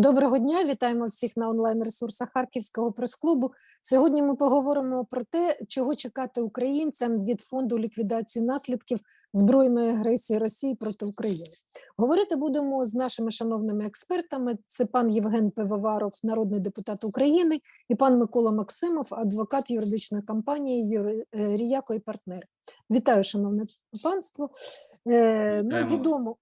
Доброго дня, вітаємо всіх на онлайн-ресурсах Харківського прес-клубу. Сьогодні ми поговоримо про те, чого чекати українцям від фонду ліквідації наслідків збройної агресії Росії проти України. Говорити будемо з нашими шановними експертами. Це пан Євген Пивоваров, народний депутат України, і пан Микола Максимов, адвокат юридичної компанії е, Ріяко і партнери. Вітаю, шановне панство. Е, ну, відомо,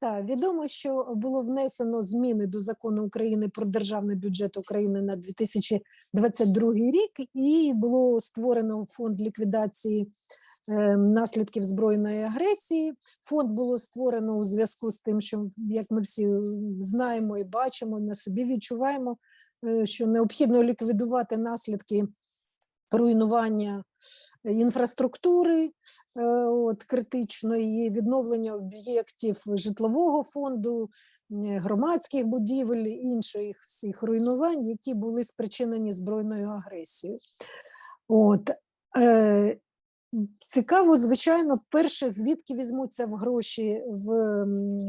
так, відомо, що було внесено зміни до закону України про державний бюджет України на 2022 рік, і було створено фонд ліквідації е, наслідків збройної агресії. Фонд було створено у зв'язку з тим, що як ми всі знаємо і бачимо, на собі відчуваємо, е, що необхідно ліквідувати наслідки руйнування інфраструктури, е, от, критичної, відновлення об'єктів житлового фонду, е, громадських будівель, інших всіх руйнувань, які були спричинені збройною агресією. От, е, Цікаво, звичайно, перше, звідки візьмуться в гроші в,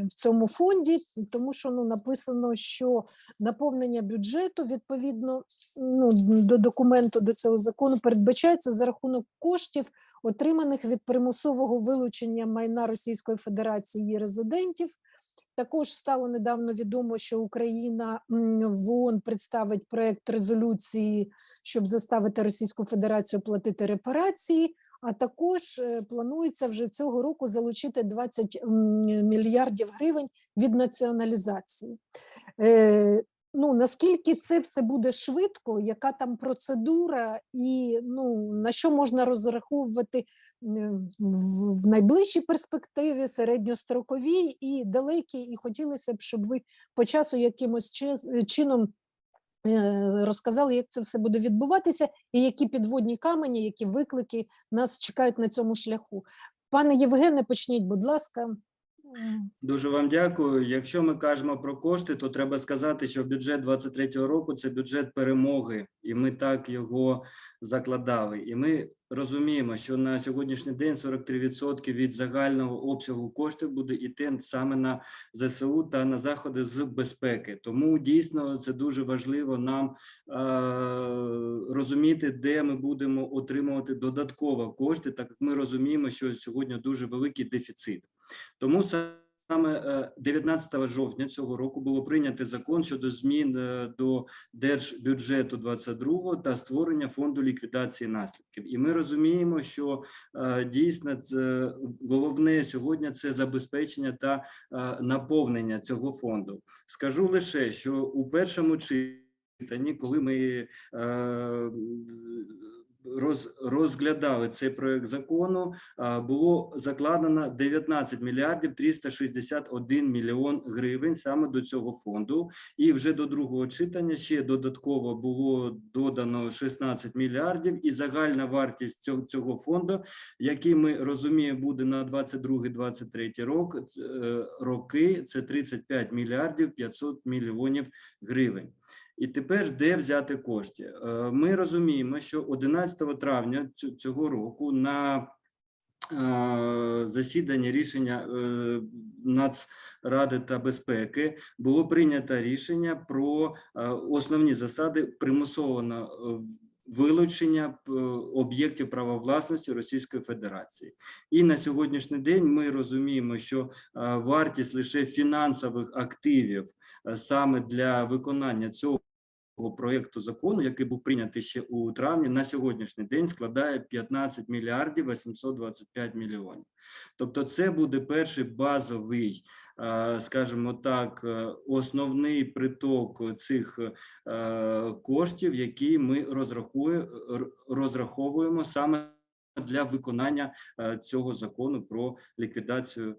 в цьому фонді, тому що ну, написано, що наповнення бюджету відповідно ну, до документу до цього закону передбачається за рахунок коштів, отриманих від примусового вилучення майна Російської Федерації резидентів. Також стало недавно відомо, що Україна в ООН представить проект резолюції, щоб заставити Російську Федерацію платити репарації. А також е, планується вже цього року залучити 20 мільярдів гривень від націоналізації. Е, Ну, наскільки це все буде швидко, яка там процедура, і ну, на що можна розраховувати е, в, найближчій перспективі, середньостроковій і далекій, і хотілося б, щоб ви по часу якимось чином розказали, як це все буде відбуватися, і які підводні камені, які виклики нас чекають на цьому шляху. Пане Євгене, почніть, будь ласка. Дуже вам дякую. Якщо ми кажемо про кошти, то треба сказати, що бюджет 23-го року це бюджет перемоги, і ми так його закладали. І ми розуміємо, що на сьогоднішній день 43% від загального обсягу коштів буде йти саме на ЗСУ та на заходи з безпеки. Тому дійсно це дуже важливо нам е, розуміти, де ми будемо отримувати додатково кошти, так як ми розуміємо, що сьогодні дуже великий дефіцит. Тому саме е, 19 жовтня цього року було прийнято закон щодо змін е, до держбюджету 22 та створення фонду ліквідації наслідків. І ми розуміємо, що е, дійсно головне сьогодні це забезпечення та е, наповнення цього фонду. Скажу лише, що у першому читанні, коли ми е, роз, розглядали цей проект закону, було закладено 19 мільярдів 361 мільйон гривень саме до цього фонду. І вже до другого читання ще додатково було додано 16 мільярдів, і загальна вартість цього, цього фонду, який ми розуміємо, буде на 22-23 рок, е, роки, це 35 мільярдів 500 мільйонів гривень. І тепер де взяти кошти? Е, Ми розуміємо, що 11 травня цього року на е, засіданні рішення е, Нацради та безпеки було прийнято рішення про основні засади примусового вилучення об'єктів права власності Російської Федерації. І на сьогоднішній день ми розуміємо, що вартість лише фінансових активів саме для виконання цього проєкту закону, який був прийнятий ще у травні, на сьогоднішній день складає 15 мільярдів 825 мільйонів. Тобто, це буде перший базовий, е, скажімо так, е, основний приток цих е, коштів, які ми розраховуємо саме для виконання цього закону про ліквідацію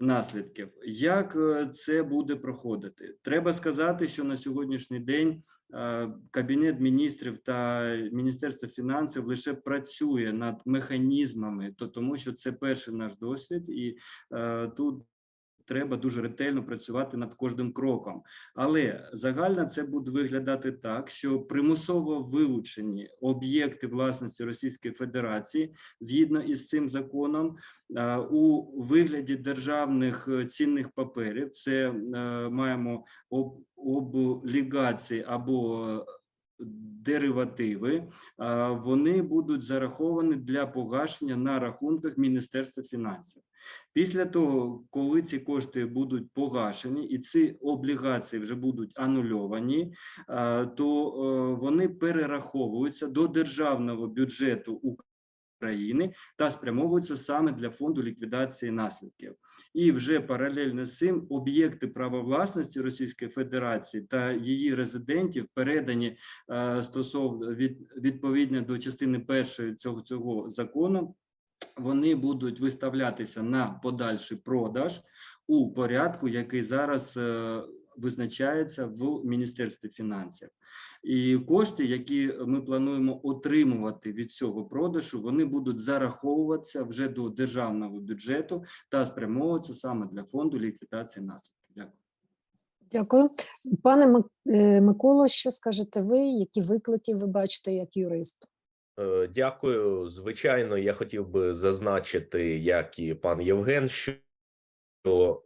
наслідків. Як це буде проходити? Треба сказати, що на сьогоднішній день Кабінет міністрів та Міністерство фінансів лише працює над механізмами, то тому що це перший наш досвід, і е, тут треба дуже ретельно працювати над кожним кроком. Але загально це буде виглядати так, що примусово вилучені об'єкти власності Російської Федерації згідно із цим законом е, у вигляді державних е, цінних паперів. Це е, маємо облігації або деривативи. Вони будуть зараховані для погашення на рахунках Міністерства фінансів. Після того, коли ці кошти будуть погашені і ці облігації вже будуть анульовані, е, то е, вони перераховуються до державного бюджету України та спрямовуються саме для фонду ліквідації наслідків. І вже паралельно з цим об'єкти права власності Російської Федерації та її резидентів передані е, стосовно від відповідно до частини першої цього цього закону. Вони будуть виставлятися на подальший продаж у порядку, який зараз е, визначається в Міністерстві фінансів. І кошти, які ми плануємо отримувати від цього продажу, вони будуть зараховуватися вже до державного бюджету та спрямовуватися саме для фонду ліквідації наслідків. Дякую. Дякую. Пане е, Миколо, що скажете ви? Які виклики ви бачите як юрист? Е, Дякую. Звичайно, я хотів би зазначити, як і пан Євген, що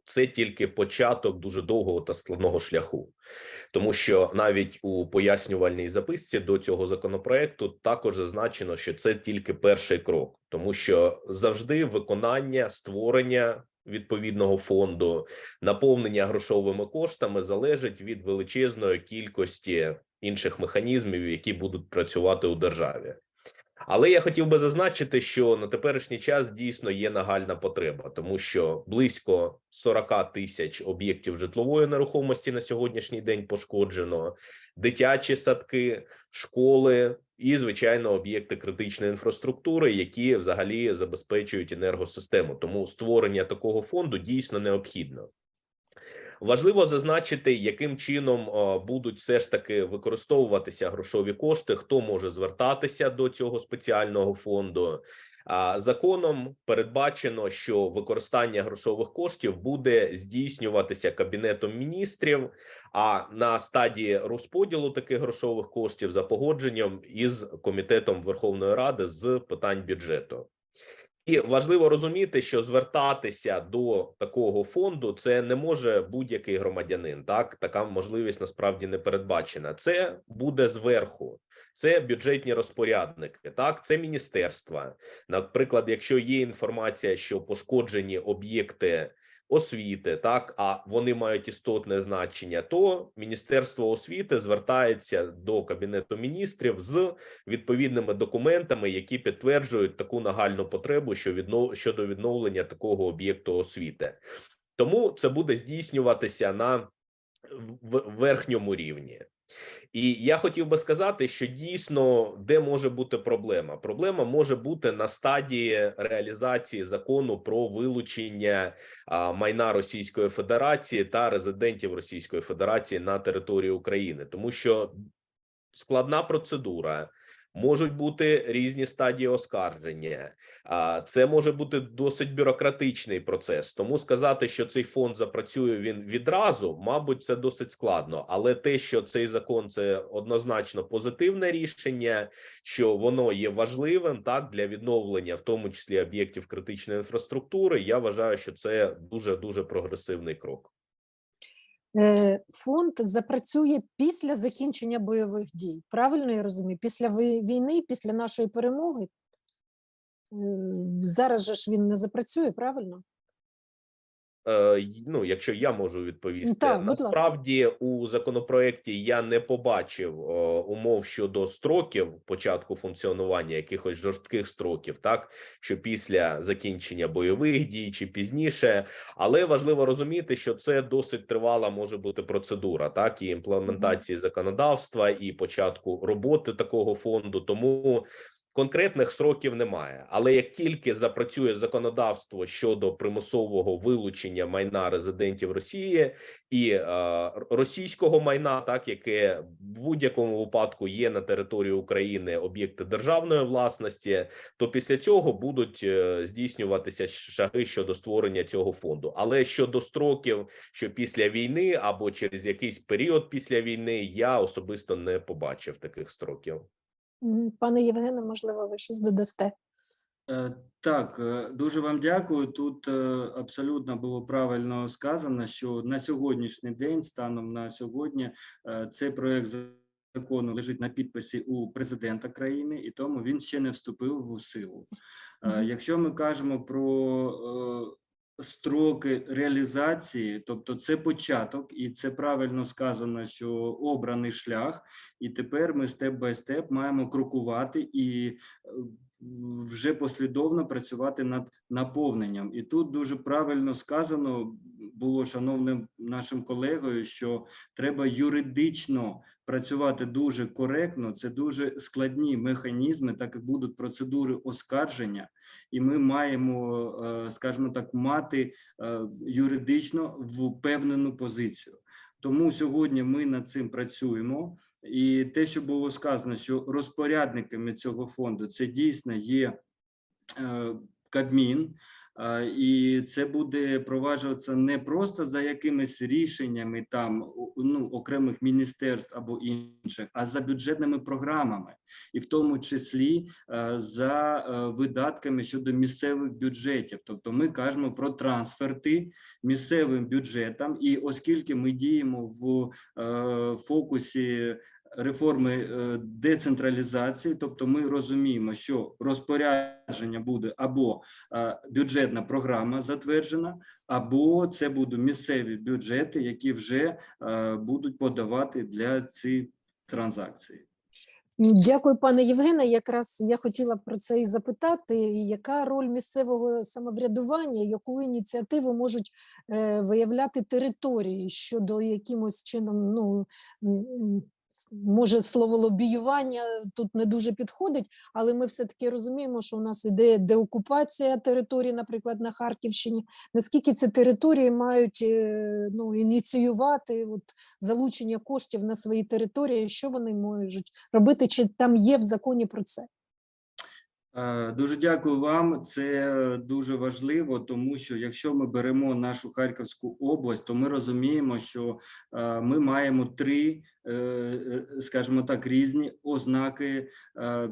це тільки початок дуже довгого та складного шляху, тому що навіть у пояснювальній записці до цього законопроекту також зазначено, що це тільки перший крок, тому що завжди виконання створення відповідного фонду, наповнення грошовими коштами залежить від величезної кількості інших механізмів, які будуть працювати у державі. Але я хотів би зазначити, що на теперішній час дійсно є нагальна потреба, тому що близько 40 тисяч об'єктів житлової нерухомості на сьогоднішній день пошкоджено, дитячі садки, школи і, звичайно, об'єкти критичної інфраструктури, які взагалі забезпечують енергосистему. Тому створення такого фонду дійсно необхідно. Важливо зазначити, яким чином е, будуть все ж таки використовуватися грошові кошти, хто може звертатися до цього спеціального фонду. Законом передбачено, що використання грошових коштів буде здійснюватися кабінетом міністрів. А на стадії розподілу таких грошових коштів за погодженням із комітетом Верховної Ради з питань бюджету. І важливо розуміти, що звертатися до такого фонду це не може будь-який громадянин. Так така можливість насправді не передбачена. Це буде зверху, це бюджетні розпорядники. Так, це міністерства. Наприклад, якщо є інформація, що пошкоджені об'єкти освіти, так а вони мають істотне значення, то Міністерство освіти звертається до кабінету міністрів з відповідними документами, які підтверджують таку нагальну потребу, що віднов... щодо відновлення такого об'єкту освіти. Тому це буде здійснюватися на верхньому рівні. І я хотів би сказати, що дійсно де може бути проблема? Проблема може бути на стадії реалізації закону про вилучення а, майна Російської Федерації та резидентів Російської Федерації на території України, тому що складна процедура. Можуть бути різні стадії оскарження, це може бути досить бюрократичний процес. Тому сказати, що цей фонд запрацює він відразу, мабуть, це досить складно. Але те, що цей закон це однозначно позитивне рішення, що воно є важливим так для відновлення, в тому числі об'єктів критичної інфраструктури. Я вважаю, що це дуже дуже прогресивний крок. Е, Фонд запрацює після закінчення бойових дій. Правильно я розумію? Після війни, після нашої перемоги. Е, Зараз же ж він не запрацює, правильно? Е, ну, якщо я можу відповісти, Так, насправді у законопроекті я не побачив е, умов щодо строків початку функціонування якихось жорстких строків, так що після закінчення бойових дій чи пізніше, але важливо розуміти, що це досить тривала може бути процедура, так і імплементації законодавства, і початку роботи такого фонду. Тому Конкретних сроків немає, але як тільки запрацює законодавство щодо примусового вилучення майна резидентів Росії і е, російського майна, так яке в будь-якому випадку є на території України об'єкти державної власності, то після цього будуть е, здійснюватися шаги щодо створення цього фонду. Але щодо строків, що після війни або через якийсь період після війни, я особисто не побачив таких строків. Пане Євгене, можливо, ви щось додасте? Е, Так, е, дуже вам дякую. Тут е, абсолютно було правильно сказано, що на сьогоднішній день, станом на сьогодні, цей проект закону лежить на підписі у президента країни, і тому він ще не вступив в силу. Якщо ми кажемо про строки реалізації, тобто це початок, і це правильно сказано, що обраний шлях, і тепер ми степ бай степ маємо крокувати і е, вже послідовно працювати над наповненням. І тут дуже правильно сказано було шановним нашим колегою, що треба юридично працювати дуже коректно. Це дуже складні механізми, так як будуть процедури оскарження, і ми маємо, е, скажімо так, мати е, юридично впевнену позицію. Тому сьогодні ми над цим працюємо. І те, що було сказано, що розпорядниками цього фонду це дійсно є е, Кабмін, і це буде проваджуватися не просто за якимись рішеннями там ну, окремих міністерств або інших, а за бюджетними програмами, і в тому числі е, за е, видатками щодо місцевих бюджетів. Тобто ми кажемо про трансферти місцевим бюджетам, і оскільки ми діємо в е, фокусі реформи е, децентралізації, тобто ми розуміємо, що розпорядження буде або е, бюджетна програма затверджена, або це будуть місцеві бюджети, які вже е, будуть подавати для цих транзакцій. Дякую, пане Євгене. Якраз я хотіла про це і запитати. Яка роль місцевого самоврядування, яку ініціативу можуть виявляти території щодо якимось чином, ну може слово лобіювання тут не дуже підходить, але ми все-таки розуміємо, що у нас іде деокупація територій, наприклад, на Харківщині. Наскільки ці території мають е, ну, ініціювати от, залучення коштів на свої території, що вони можуть робити, чи там є в законі про це? Е, Дуже дякую вам. Це дуже важливо, тому що якщо ми беремо нашу Харківську область, то ми розуміємо, що е, ми маємо три, е, е, скажімо так, різні ознаки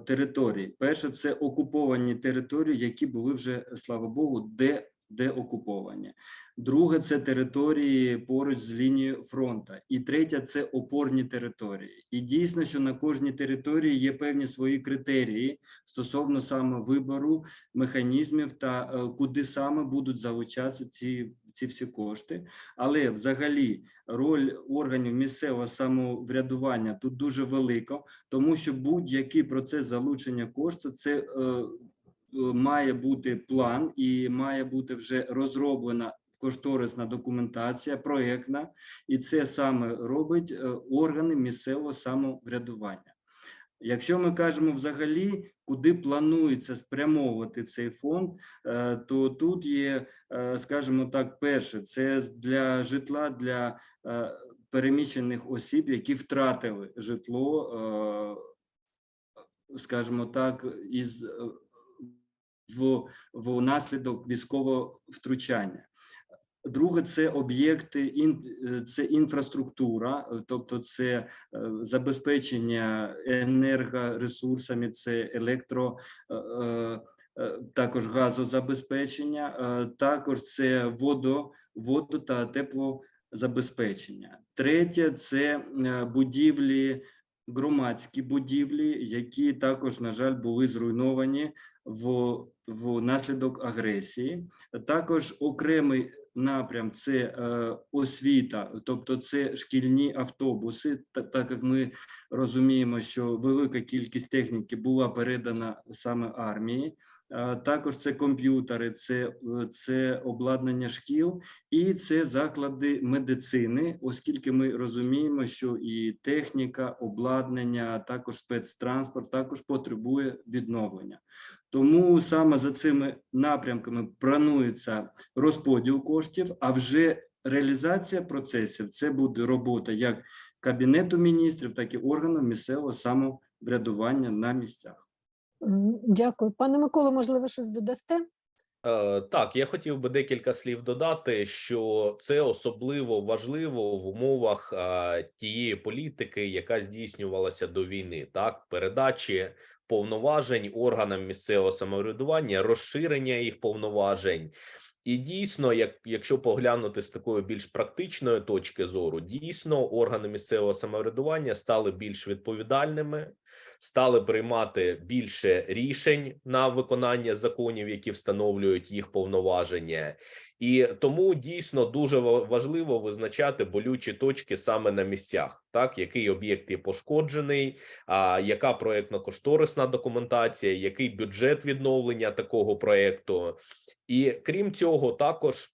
території. Перше, це окуповані території, які були вже, слава Богу, де деокуповані. Друге це території поруч з лінією фронту. І третє це опорні території. І дійсно, що на кожній території є певні свої критерії стосовно саме вибору механізмів та е, куди саме будуть залучатися ці, ці всі кошти. Але взагалі роль органів місцевого самоврядування тут дуже велика, тому що будь-який процес залучення коштів це. е, Має бути план і має бути вже розроблена кошторисна документація, проєктна, і це саме робить е, органи місцевого самоврядування. Якщо ми кажемо взагалі, куди планується спрямовувати цей фонд, е, то тут є, е, скажімо так, перше, це для житла для переміщених осіб, які втратили житло, скажімо так, із в, в наслідок військового втручання. Друге, це об'єкти, це інфраструктура, тобто це е, забезпечення енергоресурсами, це електро, е, е, також газозабезпечення, також це водо, водо та теплозабезпечення. Третє це будівлі, громадські будівлі, які також, на жаль, були зруйновані в, в наслідок агресії. Також окремий напрям це е, освіта, тобто це шкільні автобуси, та- так як ми розуміємо, що велика кількість техніки була передана саме армії. е, також це комп'ютери, це, це обладнання шкіл і це заклади медицини, оскільки ми розуміємо, що і техніка, обладнання, також спецтранспорт також потребує відновлення. Тому саме за цими напрямками планується розподіл коштів, а вже реалізація процесів це буде робота як Кабінету міністрів, так і органів місцевого самоврядування на місцях. Дякую. Пане Миколо, можливо, щось додасте? Е, Так, я хотів би декілька слів додати, що це особливо важливо в умовах е, тієї політики, яка здійснювалася до війни, так передачі повноважень органам місцевого самоврядування, розширення їх повноважень. І дійсно, як якщо поглянути з такої більш практичної точки зору, дійсно органи місцевого самоврядування стали більш відповідальними, стали приймати більше рішень на виконання законів, які встановлюють їх повноваження, і тому дійсно дуже важливо визначати болючі точки саме на місцях, так який об'єкт є пошкоджений, а яка проектно-кошторисна документація, який бюджет відновлення такого проекту, і крім цього, також.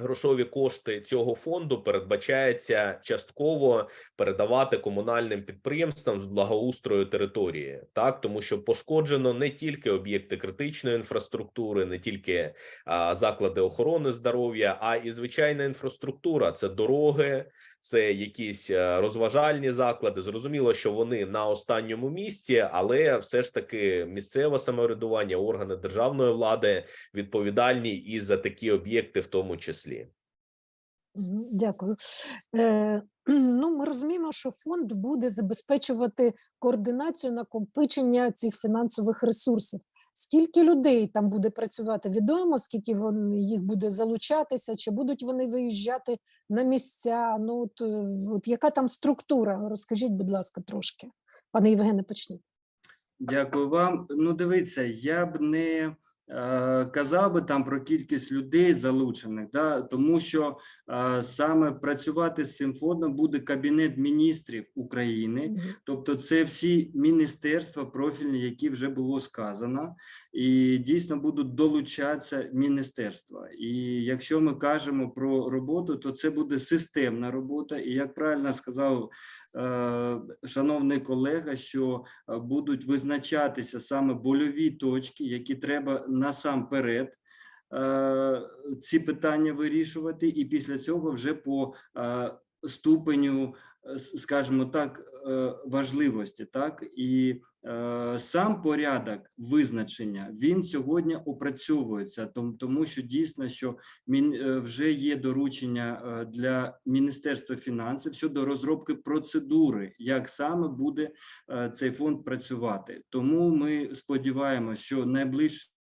Грошові кошти цього фонду передбачається частково передавати комунальним підприємствам з благоустрою території, так? Тому що пошкоджено не тільки об'єкти критичної інфраструктури, не тільки а, заклади охорони здоров'я, а і звичайна інфраструктура. Це дороги, це якісь е, розважальні заклади. Зрозуміло, що вони на останньому місці, але все ж таки місцеве самоврядування, органи державної влади відповідальні і за такі об'єкти, в тому числі. Дякую. Е, ну, ми розуміємо, що фонд буде забезпечувати координацію накопичення цих фінансових ресурсів. Скільки людей там буде працювати? Відомо, скільки вон, їх буде залучатися, чи будуть вони виїжджати на місця? Ну, от, е, от яка там структура? Розкажіть, будь ласка, трошки. Пане Євгене, почніть. Дякую вам. Ну, дивіться, я б не е, казав би там про кількість людей залучених, да, тому що саме працювати з цим фондом буде Кабінет міністрів України. Тобто, це всі міністерства профільні, які вже було сказано, і дійсно будуть долучатися міністерства. І якщо ми кажемо про роботу, то це буде системна робота. І як правильно сказав е, шановний колега, що е, будуть визначатися саме больові точки, які треба насамперед. Е, Ці питання вирішувати, і після цього вже по е, ступеню е, скажімо так, важливості, так і сам порядок визначення він сьогодні опрацьовується, тому, що дійсно, що вже є доручення для Міністерства фінансів щодо розробки процедури, як саме буде цей фонд працювати. Тому ми сподіваємося, що найближчий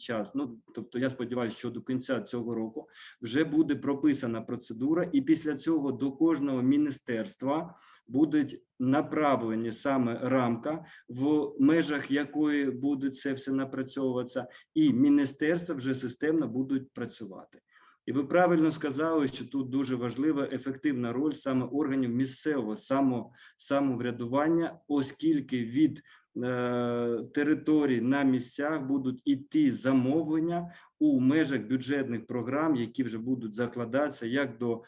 час, ну тобто, я сподіваюся, що до кінця цього року вже буде прописана процедура, і після цього до кожного міністерства будуть направлені саме рамка, в межах якої буде це все напрацьовуватися, і міністерства вже системно будуть працювати. І ви правильно сказали, що тут дуже важлива ефективна роль саме органів місцевого само, самоврядування, оскільки від територій на місцях будуть іти замовлення у межах бюджетних програм, які вже будуть закладатися як до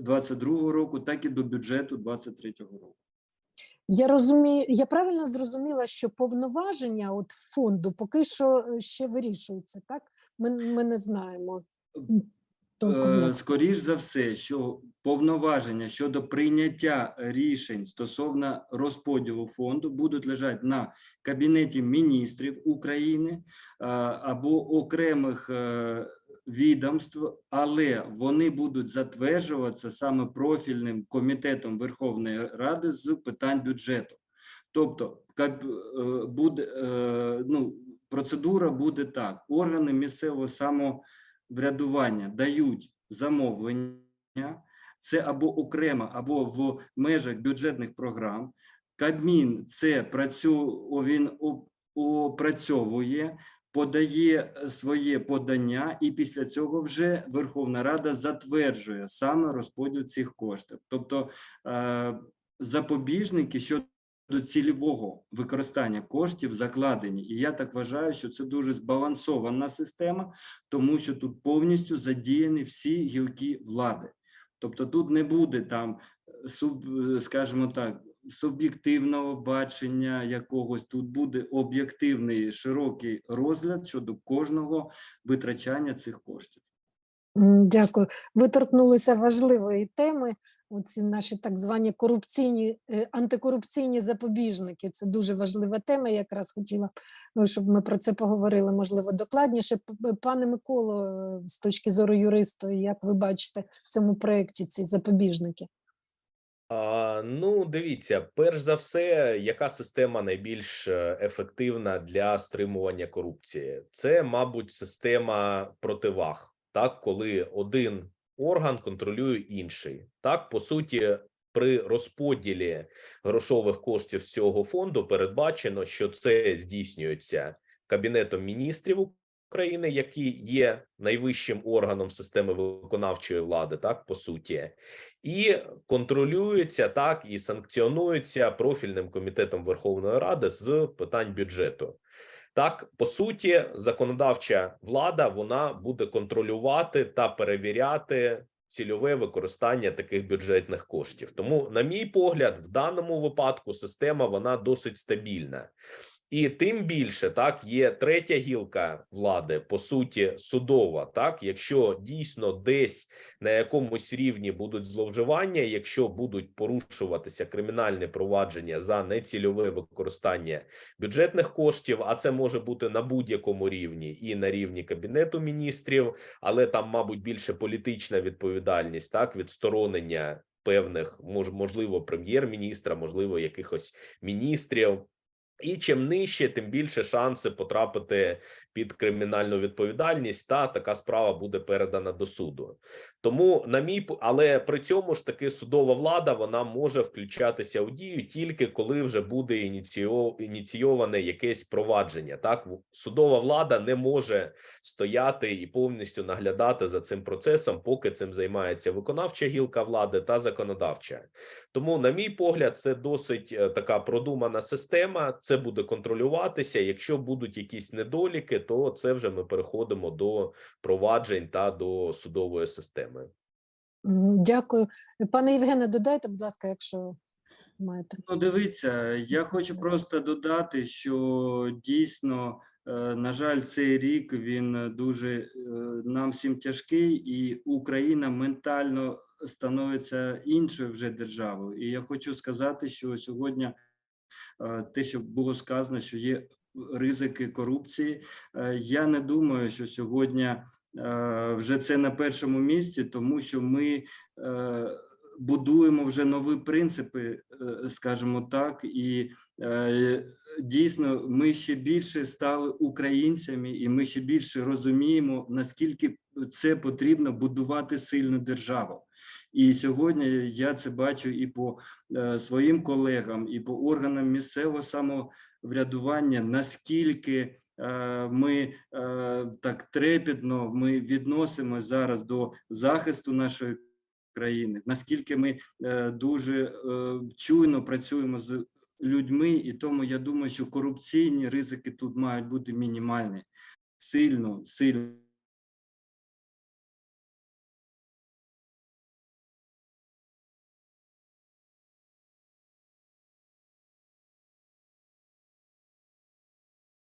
22 року, так і до бюджету 23 року. Я розумію, я правильно зрозуміла, що повноваження от фонду поки що е, ще вирішуються, так? Ми, ми не знаємо. Толком, Е, як. Скоріш за все, що повноваження щодо прийняття рішень стосовно розподілу фонду будуть лежати на Кабінеті міністрів України е, або окремих е, відомств, але вони будуть затверджуватися саме профільним комітетом Верховної Ради з питань бюджету. Тобто, буде ну, процедура буде так: органи місцевого самоврядування дають замовлення, це або окремо, або в межах бюджетних програм. Кабмін це працю, він опрацьовує, подає е, своє подання, і після цього вже Верховна Рада затверджує саме розподіл цих коштів. Тобто е, запобіжники щодо цільового використання коштів закладені. І я так вважаю, що це дуже збалансована система, тому що тут повністю задіяні всі гілки влади. Тобто тут не буде там, е, е, скажімо так, суб'єктивного бачення якогось, тут буде об'єктивний широкий розгляд щодо кожного витрачання цих коштів. Дякую. Ви торкнулися важливої теми. Оці наші так звані корупційні е, антикорупційні запобіжники. Це дуже важлива тема. Я якраз хотіла, ну, щоб ми про це поговорили, можливо, докладніше. Пане Миколо, е, з точки зору юриста, як ви бачите в цьому проєкті ці запобіжники? А, ну, дивіться, перш за все, яка система найбільш е, ефективна для стримування корупції? Це, мабуть, система противаг, так, коли один орган контролює інший. Так, по суті, при розподілі грошових коштів з цього фонду передбачено, що це здійснюється Кабінетом міністрів України, який є найвищим органом системи виконавчої влади, так по суті, і контролюється так і санкціонується профільним комітетом Верховної Ради з питань бюджету. Так, по суті, законодавча влада вона буде контролювати та перевіряти цільове використання таких бюджетних коштів. Тому, на мій погляд, в даному випадку система вона досить стабільна. І тим більше так є третя гілка влади, по суті, судова. Так, якщо дійсно десь на якомусь рівні будуть зловживання, якщо будуть порушуватися кримінальне провадження за нецільове використання бюджетних коштів, а це може бути на будь-якому рівні, і на рівні кабінету міністрів, але там, мабуть, більше політична відповідальність, так відсторонення певних, мож, можливо, прем'єр-міністра, можливо, якихось міністрів. І чим нижче, тим більше шанси потрапити під кримінальну відповідальність, та така справа буде передана до суду. Тому, на мій але при цьому ж таки судова влада вона може включатися у дію тільки коли вже буде ініційоване якесь провадження. Так судова влада не може стояти і повністю наглядати за цим процесом, поки цим займається виконавча гілка влади та законодавча. Тому, на мій погляд, це досить е, така продумана система. Це буде контролюватися. Якщо будуть якісь недоліки, то це вже ми переходимо до проваджень та до судової системи. Дякую. Пане Євгене, додайте, будь ласка, якщо маєте. Ну, дивіться, я хочу просто додати, що дійсно, е, на жаль, цей рік він дуже е, нам всім тяжкий, і Україна ментально становиться іншою вже державою. І я хочу сказати, що сьогодні е, те, що було сказано, що є ризики корупції. е, Я не думаю, що сьогодні е, вже це на першому місці, тому що ми е, будуємо вже нові принципи, скажімо так, і дійсно ми ще більше стали українцями, і ми ще більше розуміємо, наскільки це потрібно будувати сильну державу. І сьогодні я це бачу і по е, своїм колегам, і по органам місцевого самоврядування, наскільки е, ми е, так трепетно ми відносимося зараз до захисту нашої країни, наскільки ми дуже чуйно працюємо з людьми, і тому я думаю, що корупційні ризики тут мають бути мінімальні, сильно, сильно.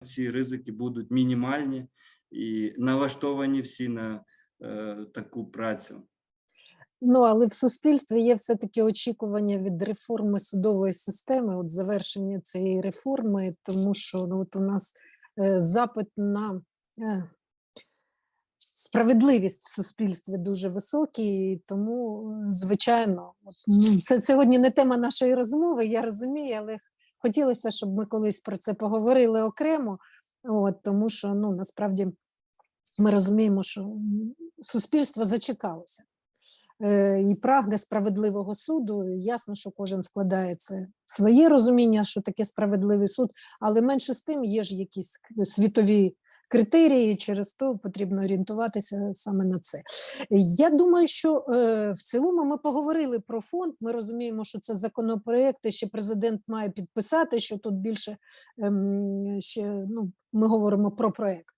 Ці ризики будуть мінімальні і налаштовані всі на е, таку працю. Ну, але в суспільстві є все-таки очікування від реформи судової системи, от завершення цієї реформи, тому що ну, от у нас е, запит на е, справедливість в суспільстві дуже високий, тому, е, звичайно, ну, це сьогодні не тема нашої розмови, я розумію, але хотілося, щоб ми колись про це поговорили окремо, от, тому що ну, насправді ми розуміємо, що суспільство зачекалося е, і прагне справедливого суду. Ясно, що кожен вкладає це своє розуміння, що таке справедливий суд, але менше з тим є ж якісь світові критерії. Через то потрібно орієнтуватися саме на це. Я думаю, що е, в цілому ми поговорили про фонд. Ми розуміємо, що це законопроект, ще президент має підписати, що тут більше ем, ще ну, ми говоримо про проект.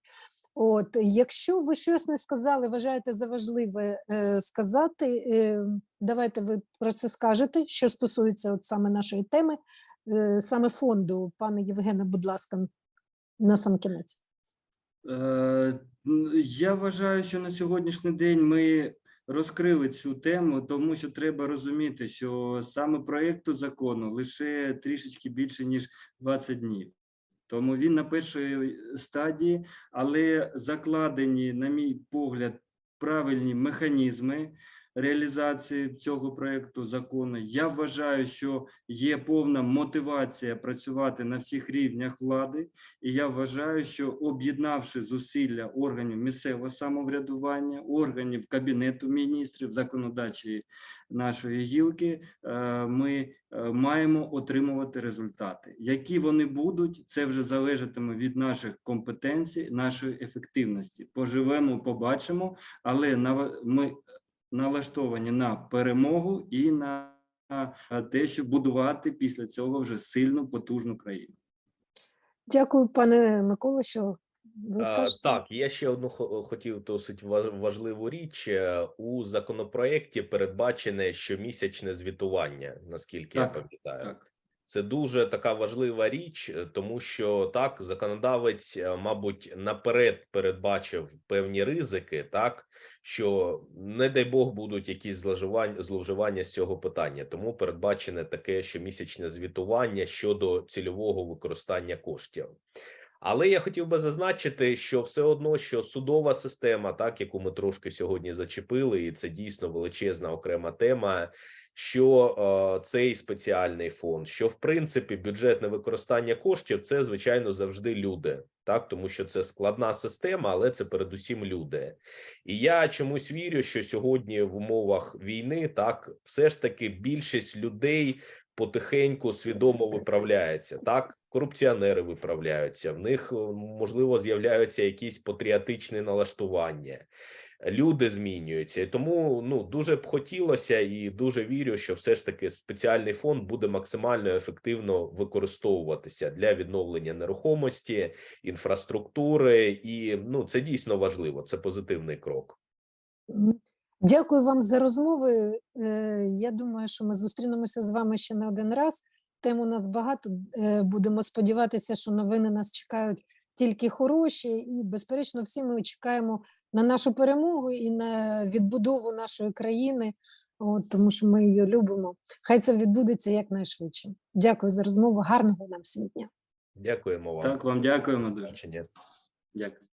От, якщо ви щось не сказали, вважаєте за важливе е, сказати, е, давайте ви про це скажете, що стосується от саме нашої теми, е, саме фонду. Пане Євгене, будь ласка, на сам кінець. Е, Я вважаю, що на сьогоднішній день ми розкрили цю тему, тому що треба розуміти, що саме проєкту закону лише трішечки більше ніж 20 днів. Тому він на першій стадії, але закладені, на мій погляд, правильні механізми реалізації цього проєкту закону. Я вважаю, що є повна мотивація працювати на всіх рівнях влади. І я вважаю, що об'єднавши зусилля органів місцевого самоврядування, органів кабінету міністрів, законодавчої нашої гілки, е, ми е, маємо отримувати результати. Які вони будуть, це вже залежатиме від наших компетенцій, нашої ефективності. Поживемо, побачимо, але ми налаштовані на перемогу і на те, щоб будувати після цього вже сильну, потужну країну. Дякую, пане Микола, що ви А, скажете. Так, я ще одну хо- хотів досить важ- важливу річ. Е, У законопроекті передбачене щомісячне звітування, наскільки я пам'ятаю. Так. Це дуже така важлива річ, е, тому що так законодавець, е, мабуть, наперед передбачив певні ризики, так що не дай Бог будуть якісь зловживання, зловживання з цього питання. Тому передбачене таке щомісячне звітування щодо цільового використання коштів. Але я хотів би зазначити, що все одно, що судова система, так яку ми трошки сьогодні зачепили, і це дійсно величезна окрема тема. Що е, цей спеціальний фонд, що в принципі бюджетне використання коштів це звичайно завжди люди, так тому що це складна система, але це передусім люди. І я чомусь вірю, що сьогодні в умовах війни так все ж таки більшість людей потихеньку свідомо виправляється. Так, корупціонери виправляються, в них е, можливо з'являються якісь патріотичні налаштування. Люди змінюються, і тому ну дуже б хотілося і дуже вірю, що все ж таки спеціальний фонд буде максимально ефективно використовуватися для відновлення нерухомості, інфраструктури, і ну це дійсно важливо. Це позитивний крок. Дякую вам за розмови. Е, Я думаю, що ми зустрінемося з вами ще не один раз. Тем у нас багато. Е, Будемо сподіватися, що новини нас чекають тільки хороші, і, безперечно, всі ми чекаємо на нашу перемогу і на відбудову нашої країни, от, тому що ми її любимо. Хай це відбудеться якнайшвидше. Дякую за розмову. Гарного нам всім дня. Дякуємо вам. Так, вам дякуємо дуже. Бачення. Дякую.